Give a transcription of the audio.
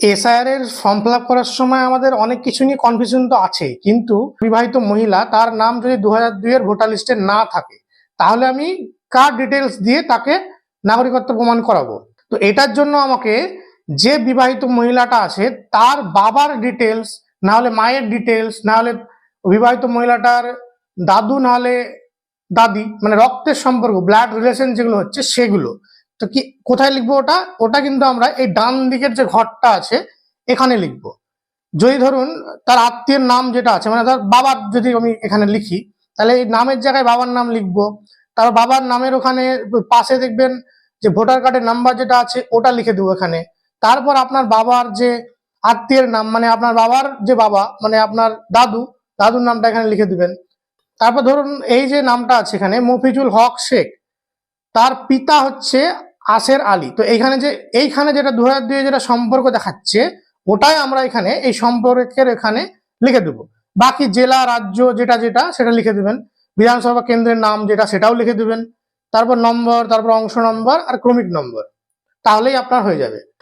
SIR এর form fill করার সময় আমাদের অনেক কিছু নিয়ে কনফিউশন তো আছে কিন্তু বিবাহিত মহিলা, তার নাম যদি দু হাজার দুই এর ভোটার লিস্টে না থাকে, তাহলে আমি কার ডিটেলস দিয়ে তাকে নাগরিকত্ব প্রমাণ করাবো। তো এটার জন্য আমাকে যে বিবাহিত মহিলাটা আছে, তার বাবার ডিটেলস না হলে মায়ের ডিটেলস না হলে বিবাহিত মহিলাটার দাদু, না হলে দাদি মানে রক্তের সম্পর্ক ব্লাড রিলেশন যেগুলো হচ্ছে সেগুলো তো কি, কোথায় লিখব ওটা? ওটা কিন্তু আমরা এই ডান দিকের যে ঘরটা আছে, এখানে লিখব। যদি ধরুন তার আত্মীয়ের নাম যেটা আছে মানে তার বাবার যদি আমি এখানে লিখি, তাহলে এই নামের জায়গায় বাবার নাম লিখব। তার বাবার নামের ওখানে পাশে দেখবেন যে ভোটার কার্ডের নাম্বার যেটা আছে, ওটা লিখে দেবো এখানে। তারপর আপনার বাবার যে আত্মীয়ের নাম মানে আপনার বাবার যে বাবা মানে আপনার দাদু, দাদুর নামটা এখানে লিখে দিবেন। তারপর ধরুন এই যে নামটা আছে এখানে, মফিজুল হক শেখ। তার পিতা হচ্ছে আসের আলী। তো এইখানে যে, এইখানে যেটা দু দুই যেটা সম্পর্ক দেখাচ্ছে, ওটাই আমরা এখানে এই সম্পর্কের এখানে লিখে দেবো। বাকি জেলা, রাজ্য যেটা যেটা, সেটা লিখে দেবেন। বিধানসভা কেন্দ্রের নাম যেটা, সেটাও লিখে দেবেন। তারপর নম্বর, তারপর অংশ নম্বর আর ক্রমিক নম্বর। তাহলেই আপনার হয়ে যাবে।